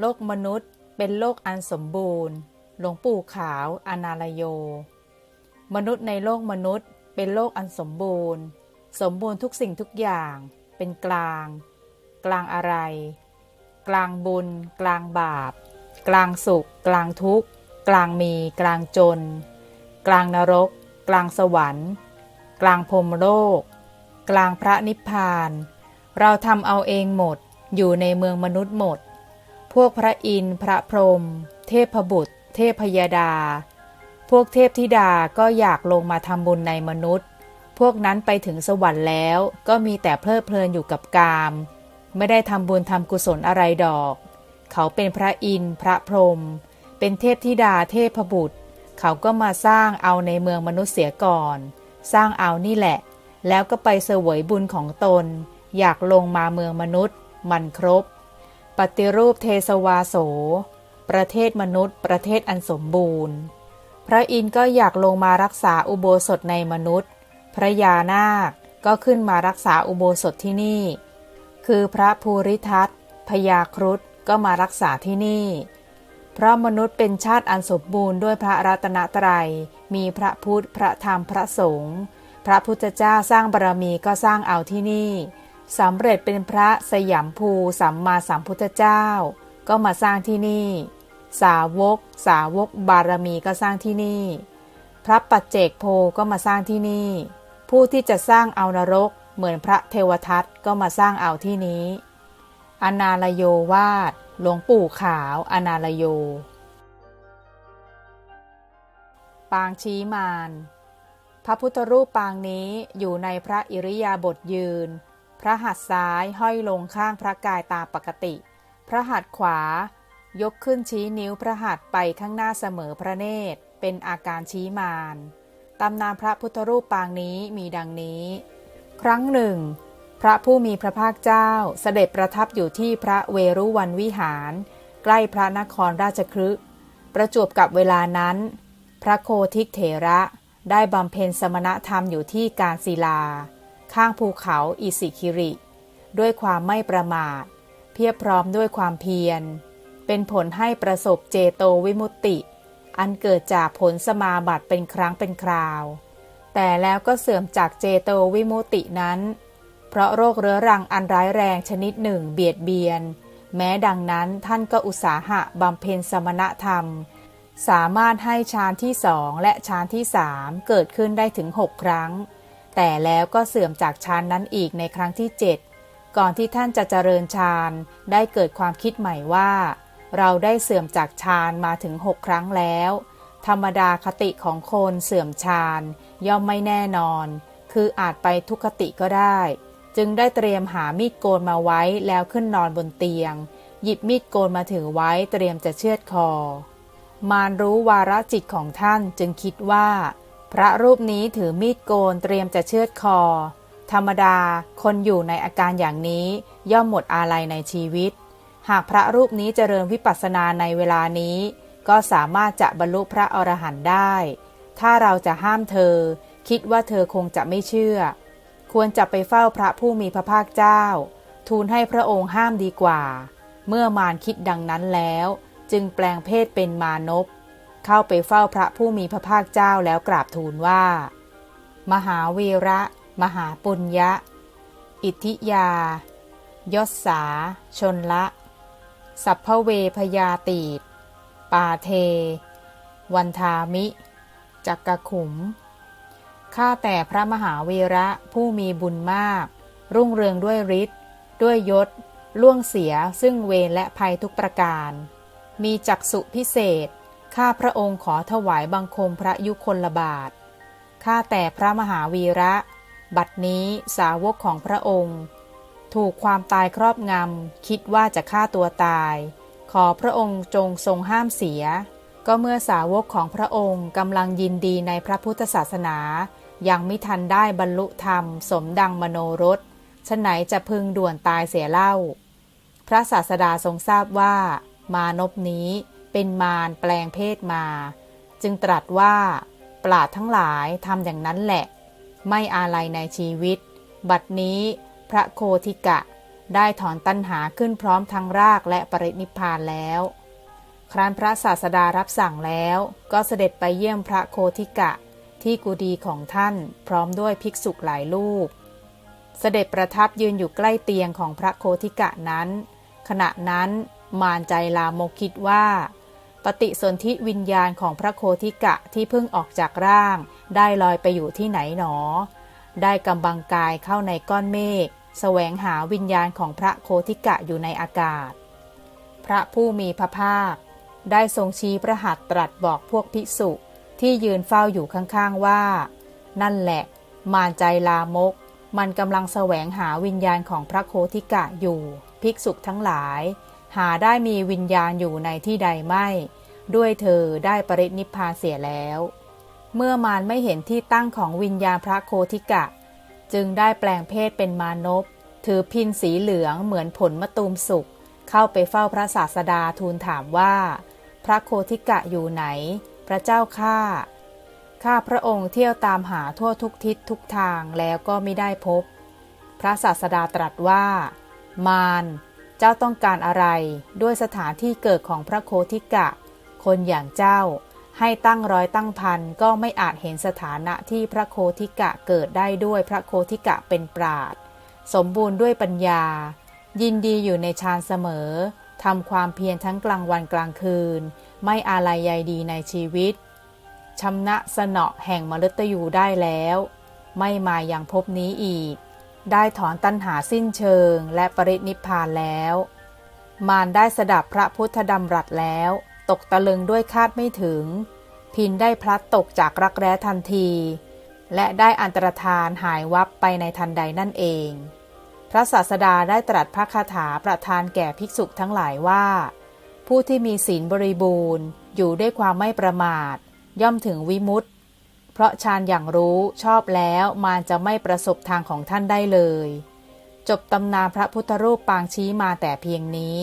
โลกมนุษย์เป็นโลกอันสมบูรณ์ หลวงปู่ขาวอนาลโย มนุษย์ในโลกมนุษย์เป็นโลกอันสมบูรณ์ สมบูรณ์ทุกสิ่งทุกอย่าง เป็นกลาง กลางอะไร กลางบุญ กลางบาป กลางสุข กลางทุกข์ กลางมี กลางจน กลางนรก กลางสวรรค์ กลางพรมโลก กลางพระนิพพาน เราทำเอาเองหมด อยู่ในเมืองมนุษย์หมด วกพระอินทร์พระพรหมเทพบุตร เทพยดา พวกเทพธิดาก็อยากลงมาทำบุญในมนุษย์ พวกนั้นไปถึงสวรรค์แล้ว ก็มีแต่เพลิดเพลินอยู่กับกาม ไม่ได้ทำบุญทำกุศลอะไรดอก เขาเป็นพระอินทร์พระพรหมเป็นเทพธิดาเทพบุตร เขาก็มาสร้างเอาในเมืองมนุษย์เสียก่อน สร้างเอานี่แหละ แล้วก็ไปเสวยบุญของตน อยากลงมาเมืองมนุษย์ มันครบ ปฏิรูปเทสวาโส ประเทศมนุษย์ ประเทศอันสมบูรณ์ พระอินทร์ก็อยากลงมารักษาอุโบสถในมนุษย์ พระยานาคก็ขึ้นมารักษาอุโบสถที่นี่ คือพระภูริทัตพยาครุฑก็มารักษาที่นี่ เพราะมนุษย์เป็นชาติอันสมบูรณ์ด้วยพระรัตนตรัย มีพระพุทธ พระธรรม พระสงฆ์ พระพุทธเจ้าสร้างบารมีก็สร้างเอาที่นี่ สำเร็จเป็นพระสยามภูสัมมาสัมพุทธเจ้า ก็มาสร้างที่นี่ สาวก สาวกบารมีก็สร้างที่นี่ พระปัจเจกโพก็มาสร้างที่นี่ ผู้ที่จะสร้างเอานรก เหมือนพระเทวทัตก็มาสร้างเอาที่นี้ อนาลโยวาดหลวงปู่ขาวอนาลโย ปางชี้มารพระพุทธรูปปางนี้อยู่ในพระอิริยาบถยืน พระหัตถ์ซ้ายห้อยลงข้างพระกายตามปกติ พระหัตถ์ขวา ยกขึ้นชี้นิ้วพระหัตถ์ไปข้างหน้าเสมอพระเนตร เป็นอาการชี้มารตำนานพระพุทธรูปปางนี้มีดังนี้ ครั้งหนึ่ง พระผู้มีพระภาคเจ้าเสด็จประทับอยู่ที่พระเวรุวันวิหาร ใกล้พระนครราชคฤห์ประจวบกับเวลานั้น พระโคทิกเถระได้บำเพ็ญสมณธรรมอยู่ที่กาศิลา ข้างภูเขาอิสิคิริ ด้วยความไม่ประมาท เพียบพร้อมด้วยความเพียร เป็นผลให้ประสบเจโตวิมุตติ อันเกิดจากผลสมาบัติเป็นครั้งเป็นคราว แต่แล้วก็เสื่อมจากเจโตวิมุตตินั้น เพราะโรคเรื้อรังอันร้ายแรงชนิดหนึ่งเบียดเบียน แม้ดังนั้นท่านก็อุตสาหะบำเพ็ญสมณธรรม สามารถให้ฌานที่สองและฌานที่สามเกิดขึ้นได้ถึงหกครั้ง แต่แล้วก็เสื่อมจากฌานนั้นอีกในครั้งที่เจ็ดก่อนที่ท่านจะเจริญฌานได้เกิดความคิดใหม่ว่า เราได้เสื่อมจากฌานมาถึงหกครั้งแล้ว ธรรมดาคติของคนเสื่อมฌานย่อมไม่แน่นอน คืออาจไปทุกขติก็ได้ จึงได้เตรียมหามีดโกนมาไว้แล้วขึ้นนอนบนเตียง หยิบมีดโกนมาถือไว้เตรียมจะเชือดคอ มารรู้วาระจิตของท่านจึงคิดว่า พระรูปนี้ถือมีดโกนเตรียมจะเชือดคอ ธรรมดาคนอยู่ในอาการอย่างนี้ย่อมหมดอาลัยในชีวิต หากพระรูปนี้เจริญวิปัสสนาในเวลานี้ ก็สามารถจะบรรลุพระอรหันต์ได้ ถ้าเราจะห้ามเธอ คิดว่าเธอคงจะไม่เชื่อ ควรจะไปเฝ้าพระผู้มีพระภาคเจ้า ทูลให้พระองค์ห้ามดีกว่า เมื่อมารคิดดังนั้นแล้ว จึงแปลงเพศเป็นมานพ เข้าไปเฝ้าพระผู้มีพระภาคเจ้าแล้วกราบทูลว่า มหาวีระ มหาปุญญะ อิทธิยา ยศสา ชนละ สัพพเวพยาตีดปาเท วันทามิ จักกะขุม ข้าแต่พระมหาวีระผู้มีบุญมาก รุ่งเรืองด้วยฤทธิ์ด้วยยศล่วงเสียซึ่งเวรและภัยทุกประการ มีจักสุพิเศษ ข้าพระองค์ขอถวายบังคมพระยุคลบาท ข้าแต่พระมหาวีระ บัดนี้สาวกของพระองค์ ถูกความตายครอบงำ คิดว่าจะฆ่าตัวตาย ขอพระองค์จงทรงห้ามเสีย ก็เมื่อสาวกของพระองค์กำลังยินดีในพระพุทธศาสนา ยังไม่ทันได้บรรลุธรรม สมดังมโนรสฉไหนจะพึงด่วนตายเสียเล่า พระศาสดาทรงทราบว่ามานพนี้ เป็นมารแปลงเพศมา จึงตรัสว่า ปราดทั้งหลายทำอย่างนั้นแหละ ไม่อาลัยในชีวิต บัดนี้พระโคทิกะได้ถอนตัณหาขึ้นพร้อมทั้งรากและปรินิพานแล้ว ครั้นพระศาสดารับสั่งแล้วก็เสด็จไปเยี่ยมพระโคทิกะที่กุดีของท่านพร้อมด้วยภิกษุหลายรูป เสด็จประทับยืนอยู่ใกล้เตียงของพระโคทิกะนั้น ขณะนั้นมารใจลามกคิดว่า ปฏิสนธิวิญญาณของพระโคทิกะที่เพิ่งออกจากร่าง ได้ลอยไปอยู่ที่ไหนหนอ ได้กำบังกายเข้าในก้อนเมฆแสวงหาวิญญาณของพระโคทิกะอยู่ในอากาศ พระผู้มีพระภาค ได้ทรงชี้พระหัตตรัสบอกพวกภิกษุที่ยืนเฝ้าอยู่ข้างๆว่า นั่นแหละ มารใจลามก มันกำลังแสวงหาวิญญาณของพระโคทิกะอยู่ ภิกษุทั้งหลาย หาได้มีวิญญาณอยู่ในที่ใดไม่ ด้วยเธอได้ปรินิพพานเสียแล้ว เมื่อมารไม่เห็นที่ตั้งของวิญญาณพระโคทิกะ จึงได้แปลงเพศเป็นมานพถือพินสีเหลืองเหมือนผลมะตูมสุกเข้าไปเฝ้าพระศาสดาทูลถามว่า พระโคทิกะอยู่ไหน พระเจ้าข้าข้าพระองค์เที่ยวตามหาทั่วทุกทิศทุกทางแล้วก็ไม่ได้พบ พระศาสดาตรัสว่า มาร เจ้าต้องการอะไร ด้วยสถานที่เกิดของพระโคทิกะ คนอย่างเจ้า ให้ตั้งร้อยตั้งพันก็ไม่อาจเห็นสถานะที่พระโคทิกะเกิดได้ด้วยพระโคทิกะเป็นปราดสมบูรณ์ด้วยปัญญา ยินดีอยู่ในฌานเสมอทำความเพียรทั้งกลางวันกลางคืน ไม่อาลัยใยดีในชีวิตชำนะสนอแห่งมฤตยูได้แล้ว ไม่มาอย่างภพนี้อีก ได้ถอนตัณหาสิ้นเชิงและปรินิพพานแล้ว มารได้สดับพระพุทธดำรัสแล้ว ตกตะลึงด้วยคาดไม่ถึง พินได้พลัดตกจากรักแร้ทันที และได้อันตรธานหายวับไปในทันใดนั่นเอง พระศาสดาได้ตรัสพระคาถาประทานแก่ภิกษุทั้งหลายว่า ผู้ที่มีศีลบริบูรณ์อยู่ด้วยความไม่ประมาท ย่อมถึงวิมุตติ เพราะฌานอย่างรู้ชอบแล้วมารจะไม่ประสบทางของท่านได้เลย จบตำนานพระพุทธรูปปางชี้มาแต่เพียงนี้